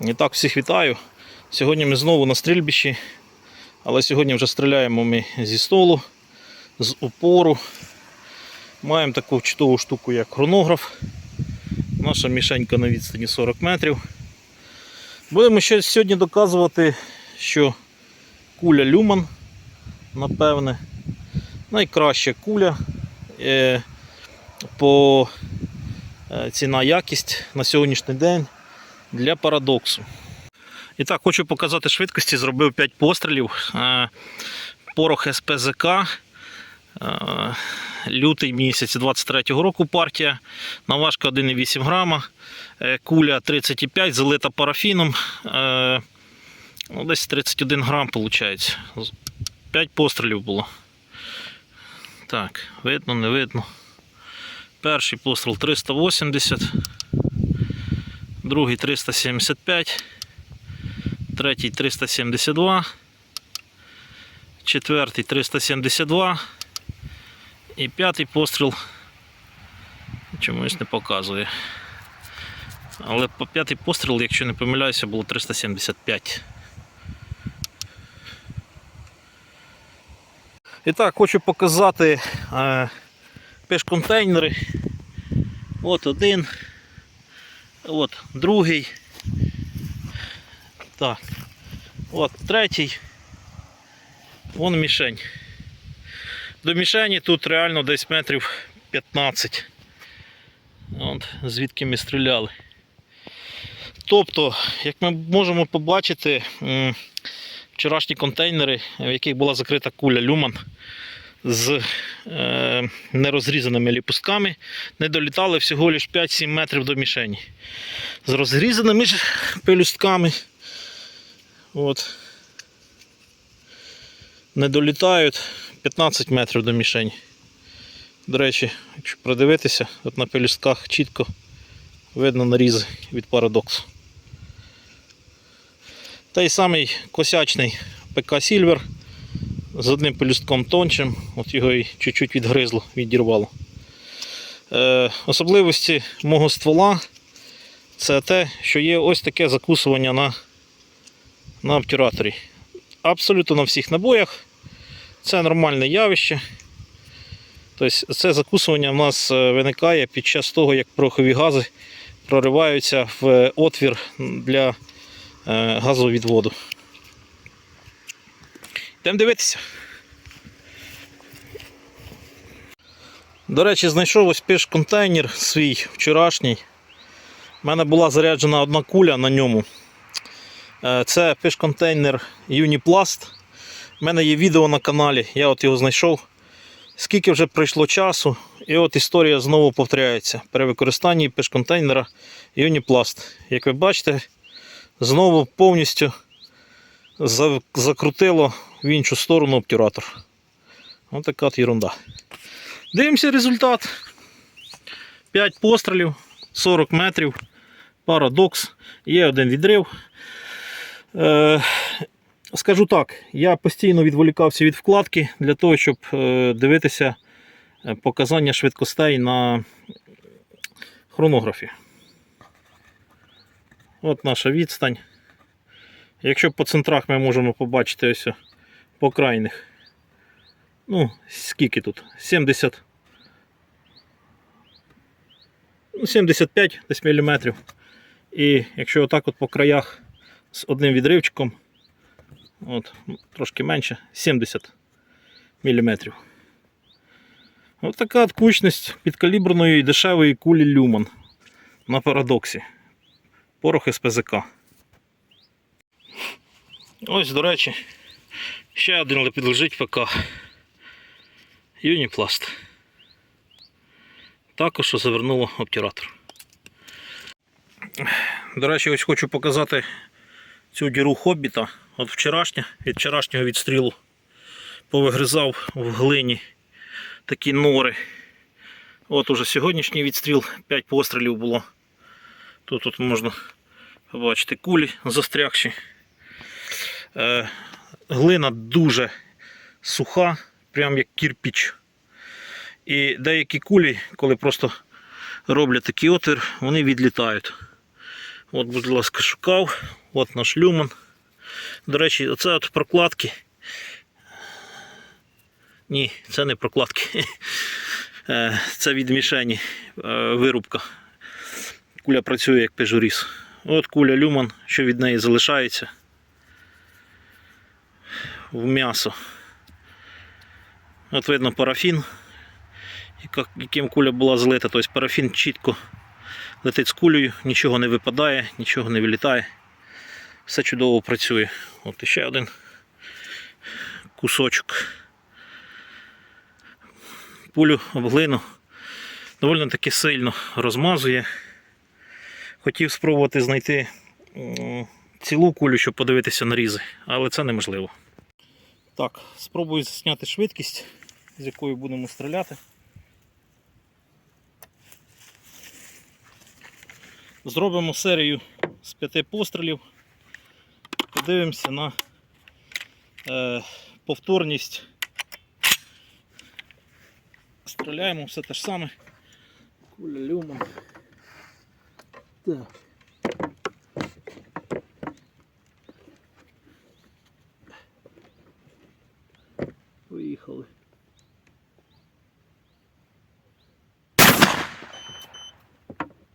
І так, всіх вітаю. Сьогодні ми знову на стрільбищі, але сьогодні вже стріляємо ми зі столу, з опору. Маємо таку чудову штуку, як хронограф. Наша мішенька на відстані 40 метрів. Будемо ще сьогодні доказувати, що куля Люман, напевне, найкраща куля е, по е, ціна якість на сьогоднішній день для парадоксу. І так, хочу показати швидкості. Зробив 5 пострілів. Е, Порох СПЗК. е, Лютий місяць 23-го року партія. Наважка 1,8 грама. е, Куля 35, залита парафіном. Ну, десь 31 грам виходить. 5 пострілів було. Так, видно, не видно. Перший постріл 380, другий 375, третій 372, четвертий 372 і п'ятий постріл чомусь не показує. Але п'ятий постріл, якщо не помиляюся, було 375. І так, хочу показати е, пеш-контейнери. От один. От другий. Так. От третій. Вон мішень. До мішені тут реально десь метрів 15. От, звідки ми стріляли. Тобто, як ми можемо побачити, вчорашні контейнери, в яких була закрита куля Люман з е, нерозрізаними ліпустками, не долітали всього лише 5-7 метрів до мішені. З розрізаними ж пелюстками от, не долітають 15 метрів до мішені. До речі, якщо продивитися, от на пелюстках чітко видно нарізи від парадоксу. Той самий косячний ПК Silver з одним пелюстком тончим, от його і чуть-чуть відгризло, відірвало. Е, особливості мого ствола це те, що є ось таке закусування на, на обтюраторі. Абсолютно на всіх набоях. Це нормальне явище. Тобто це закусування в нас е, виникає під час того, як порохові гази прориваються в отвір для е, газовідводу. Йдемо дивитися. До речі, знайшов ось пеш-контейнер свій вчорашній. У мене була заряджена одна куля на ньому. Е, Це пеш-контейнер Uniplast. У мене є відео на каналі, я от його знайшов. Скільки вже пройшло часу, і от історія знову повторяється при використанні пеш-контейнера Uniplast. Як ви бачите, знову повністю закрутило в іншу сторону обтюратор. Ось така от ерунда. Дивимося результат. 5 пострілів, 40 метрів, парадокс, є один відрив. Е, скажу так, я постійно відволікався від вкладки для того, щоб е, дивитися е, показання швидкостей на хронографі. От наша відстань. Якщо по центрах ми можемо побачити ось по крайних. Ну, скільки тут? 70. Ну, 75 десь міліметрів. І якщо отак от по краях з одним відривчиком, от, трошки менше, 70 міліметрів. Ось така от кучність підкаліберної і дешевої кулі Люман на парадоксі. Порох СПЗК. Ось, до речі, ще один підлежить ПК. Юніпласт. Також завернуло обтюратор. До речі, ось хочу показати цю діру хобіта. От вчорашня, від вчорашнього відстрілу повигризав в глині такі нори. От уже сьогоднішній відстріл, 5 пострілів було. Тут, тут можна побачити кулі застрягші. Е, глина дуже суха, прям як кірпіч. І деякі кулі, коли просто роблять такий отвір, вони відлітають. От, будь ласка, шукав. От наш люман. До речі, оце от прокладки. Ні, це не прокладки. Е, Це від мішені е, вирубка. Куля працює як пежуріз. От куля люман, що від неї залишається. В м'ясо. От видно парафін, яким куля була злита. Тобто парафін чітко летить з кулею, нічого не випадає, нічого не вилітає. Все чудово працює. От іще один кусочок. Пулю об глину доволі таки сильно розмазує. Хотів спробувати знайти цілу кулю, щоб подивитися нарізи, але це неможливо. Так, спробую засняти швидкість, з якою будемо стріляти. Зробимо серію з п'яти пострілів. Подивимося на е, повторність. Стріляємо все те ж саме. Куля люман. Так.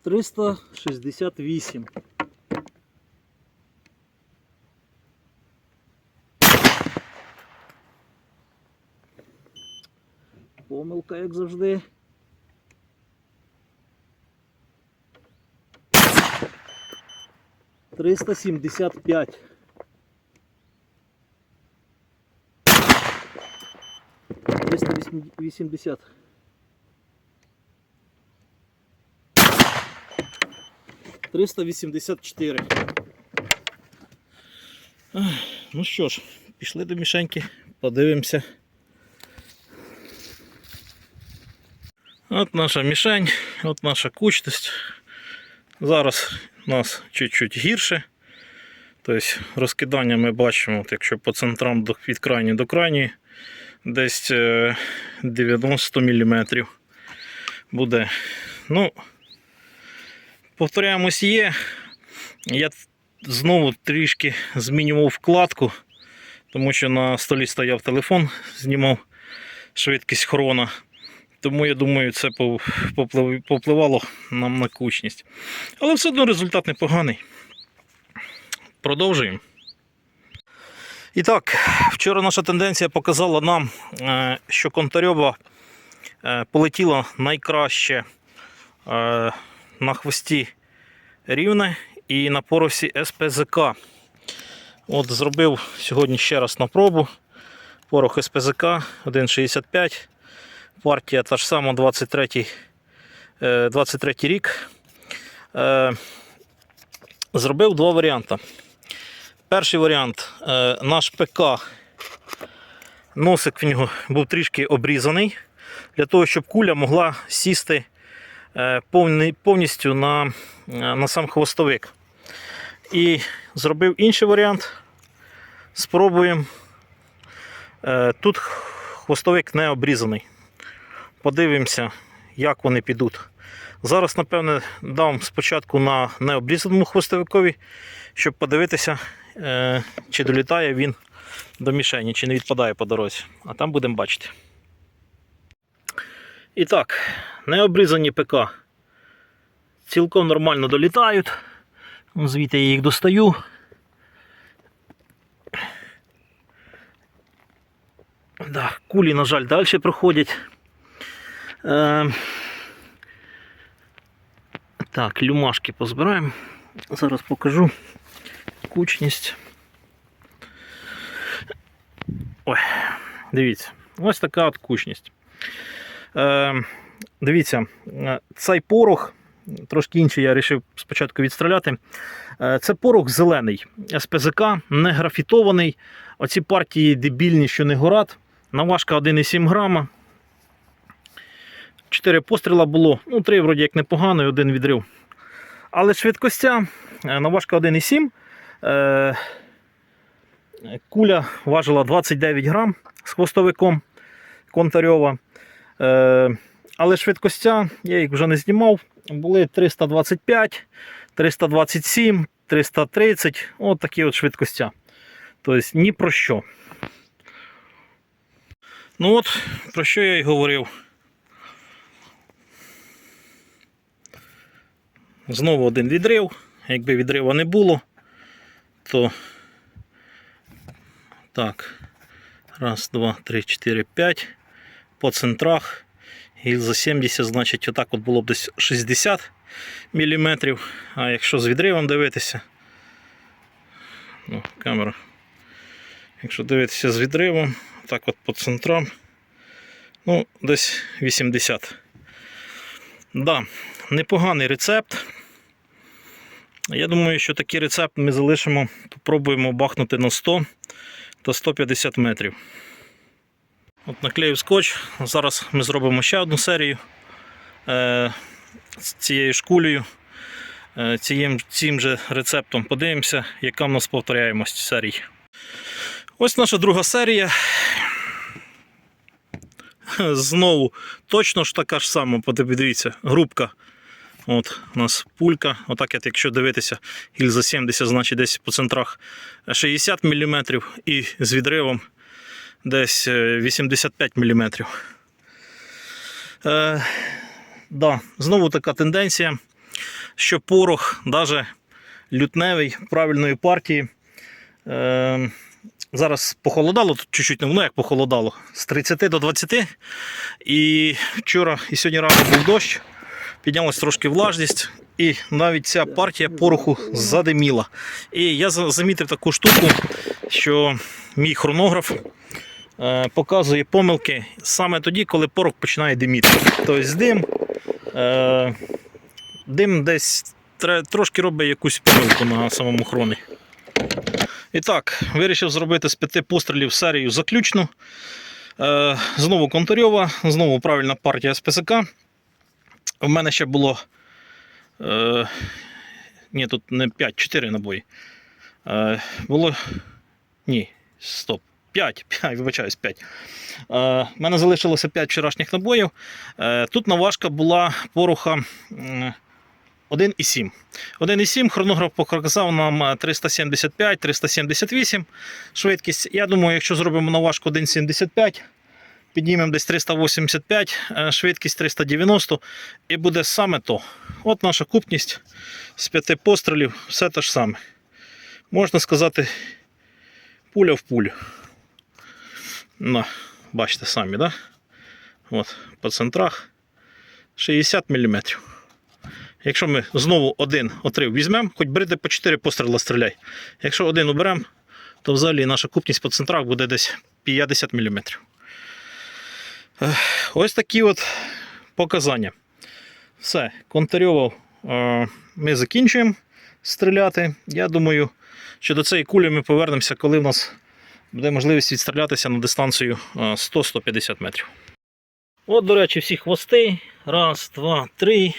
368. Помилка, як завжди. Триста сімдесят п'ять. Триста вісімдесят. Триста вісімдесят чотири. Ну що ж, пішли до мішеньки, подивимося. От наша мішень, от наша кучність. Зараз у нас чуть-чуть гірше. Тобто розкидання ми бачимо, от якщо по центрам від крайньої до крайньої, десь е, 90 мм буде. Ну, повторяємось є. Я знову трішки змінював вкладку, тому що на столі стояв телефон, знімав швидкість хрона. Тому я думаю, це попливало нам на кучність. Але все одно результат непоганий. Продовжуємо. І так, вчора наша тенденція показала нам, е, що Контарьова е, полетіла найкраще е, на хвості рівне і на поросі СПЗК. От зробив сьогодні ще раз на пробу. Порох СПЗК 1,65. Партія та ж сама 23, е, 23 рік. Е, Зробив два варіанти. Перший варіант е, наш ПК. Носик в нього був трішки обрізаний, для того, щоб куля могла сісти е, повністю на, е, на сам хвостовик. І зробив інший варіант. Спробуємо. Е, Тут хвостовик не обрізаний. Подивимося, як вони підуть. Зараз, напевне, дам спочатку на необрізаному хвостовикові, щоб подивитися, е, чи долітає він до мішені, чи не відпадає по дорозі. А там будемо бачити. І так, необрізані ПК цілком нормально долітають. Звідти я їх достаю. Да, кулі, на жаль, далі проходять. Е, так, люмашки позбираємо. Зараз покажу кучність. Ой, дивіться, ось така от кучність. Е, дивіться, е, цей порох, трошки інший я вирішив спочатку відстріляти. Е, це порох зелений, СПЗК, не графітований. Оці партії дебільні, що не горат. Наважка 1,7 грама. Чотири постріла було. Ну, три вроді як непогано, і один відрив. Але швидкостя, наважка 1,7. Е, Куля важила 29 грам з хвостовиком Контарьова. Е, але швидкостя, я їх вже не знімав, були 325, 327, 330, от такі от швидкостя. Тобто ні про що. Ну от, про що я й говорив. Знову один відрив. Якби відрива не було, то так. Раз, два, три, чотири, п'ять. По центрах. І за 70, значить, отак от було б десь 60 мм. А якщо з відривом дивитися, ну, камера. Якщо дивитися з відривом, так от по центрам, ну, десь 80. Да, непоганий рецепт. Я думаю, що такий рецепт ми залишимо, попробуємо бахнути на 100 та 150 метрів. От наклеїв скотч. Зараз ми зробимо ще одну серію е, з цією шкулею. Е, цим, цим же рецептом подивимося, яка в нас повторяємость серій. Ось наша друга серія. Знову точно ж така ж сама, подивіться, грубка. От у нас пулька. Отак, от, якщо дивитися, гільза 70, значить десь по центрах 60 мм і з відривом десь е, 85 мм. Е, да, знову така тенденція, що порох, навіть лютневий правильної партії. Е, зараз похолодало тут чуть-чуть, ну як похолодало, з 30 до 20. І вчора і сьогодні рано був дощ, піднялась трошки влажність, і навіть ця партія пороху задиміла. І я замітив таку штуку, що мій хронограф е, показує помилки саме тоді, коли порох починає диміти. Тобто дим, е, дим десь трошки робить якусь помилку на самому хроні. І так, вирішив зробити з п'яти пострілів серію заключну. Е, знову Контарьова, знову правильна партія з ПСК. У мене ще було. Е, ні, тут не 5, 4 набої. Е, було. Ні, стоп. 5, 5, вибачаюсь, 5. Е, мене залишилося 5 вчорашніх набоїв. Е, тут наважка була пороха м, 1,7. 1,7 хронограф показав нам 375-378 швидкість. Я думаю, якщо зробимо наважку 1,75, піднімемо десь 385, е, швидкість 390 і буде саме то. От наша купність з 5 пострілів, все те ж саме. Можна сказати, пуля в пулю. На, бачите самі, да? От, по центрах 60 мм. Якщо ми знову один отрив візьмемо, хоч бери по 4 постріла стріляй. Якщо один оберемо, то взагалі наша купність по центрах буде десь 50 мм. Ось такі от показання. Все, контарьовав е, ми закінчуємо стріляти. Я думаю, що до цієї кулі ми повернемося, коли в нас буде можливість відстрілятися на дистанцію е, 100-150 метрів. От, до речі, всі хвости. Раз, два, три.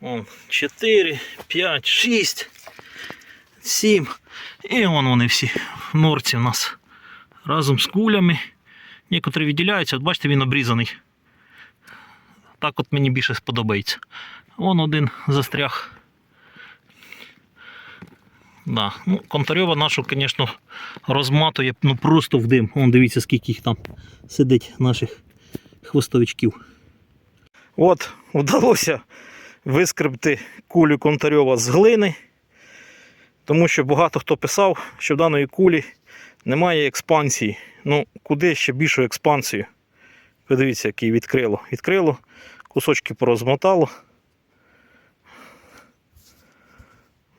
Вон, 4, 5, 6, 7. І вон вони всі в норці у нас разом з кулями. Некоторі відділяються, от бачите, він обрізаний. Так от мені більше сподобається. Вон один застряг. Да. Ну, Контарьова нашу, звісно, розматує ну, просто в дим. Вон дивіться, скільки їх там сидить наших хвостовичків. От, вдалося вискребти кулю Контарьова з глини, тому що багато хто писав, що в даної кулі немає експансії. Ну, куди ще більшу експансію? Подивіться, який відкрило. Відкрило, кусочки порозмотало.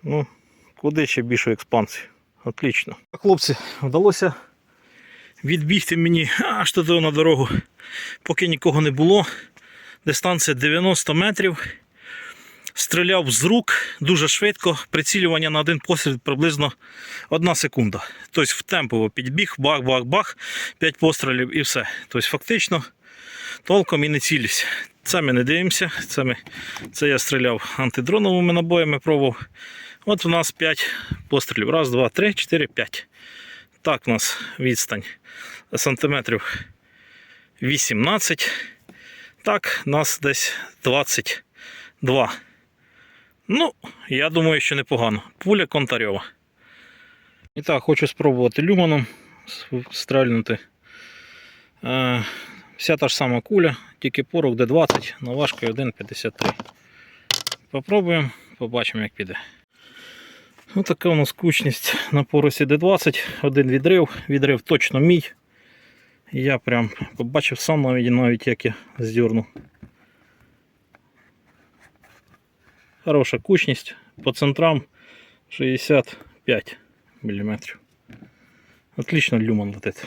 Ну, куди ще більшу експансію? Отлично. Хлопці, вдалося відбігти мені аж туди на дорогу, поки нікого не було. Дистанція 90 метрів. Стріляв з рук дуже швидко. Прицілювання на один постріл приблизно 1 секунда. Тобто в темпово підбіг, бах-бах-бах, 5 пострілів і все. Тобто фактично толком і не цілюсь. Це ми не дивимося. Це, ми, це я стріляв антидроновими набоями, пробував. От у нас 5 пострілів. Раз, два, три, чотири, п'ять. Так у нас відстань сантиметрів 18. Так, нас десь 22. Ну, я думаю, що непогано. Пуля Контарьова. І так, хочу спробувати люманом стрельнути. Е, вся та ж сама куля, тільки порох Д20 на важкою 1,53. Попробуємо, побачимо, як піде. Ось така у нас кучність на поросі Д20. Один відрив. Відрив точно мій. Я прям побачив сам навіть, навіть як я здернув. Хороша кучність. По центрам 65 мм. Отлично люман летить.